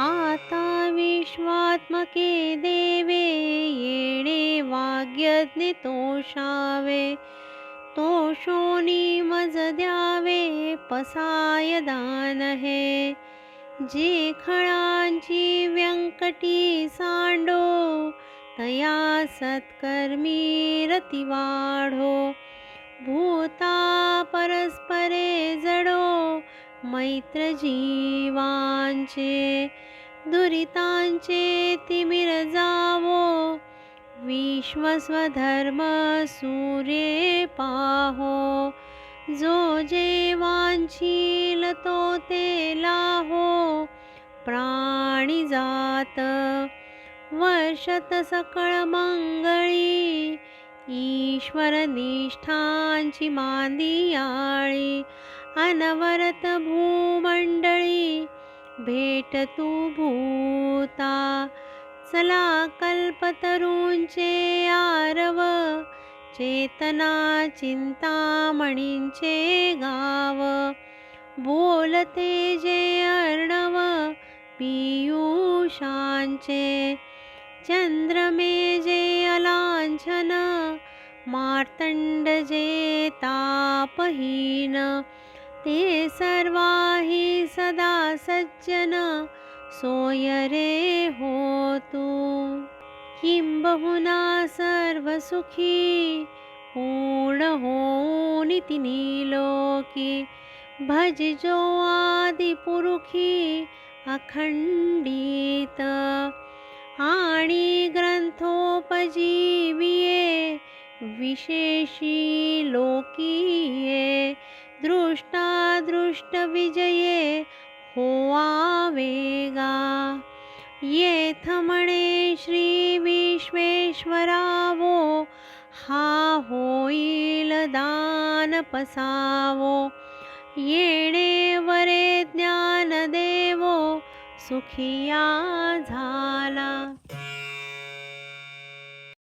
आता विश्वात्मके देवे येणे वाग्यज्ञ तोषावे तोषोनी मज द्यावे पसाय दान हे. जे खळांची व्यंकटी सांडो तया सत्कर्मी रती वाढो. भूता परस्परे जडो मैत्र जीवांचे दुरितांचे तिमिर जावो. विश्वस्वधर्म सूर्ये पाहो. जो जेवांशील तो ते लाहो. प्राणी जात वर्षत सकळ मंगळी. ईश्वर निष्ठांची मांदियाळी. अनवरत भूमंडळी भेट तू भूता. चला कल्पतरूंचे आरव चेतना चिंतामणींचे गाव. बोलते जे अर्णव पियुषांचे चंद्रमे जे अलांछन मार्तंड जे तापहीन. ते सर्वा हि सदा सज्जना सोयरे होतु। किं बहुना सर्वसुखी पूर्णहोनिति नीलोके। भज जो आदिपुरुखी अखण्डित। आणी ग्रन्थोपजीविये विशेषी लोकीये। दृष्टादृष्टविजये होवावेगा येथ म्हणे श्री विश्वेश्वरावो हा होईल दान पसावो। येणे वरे ज्ञान देवो सुखिया झाला।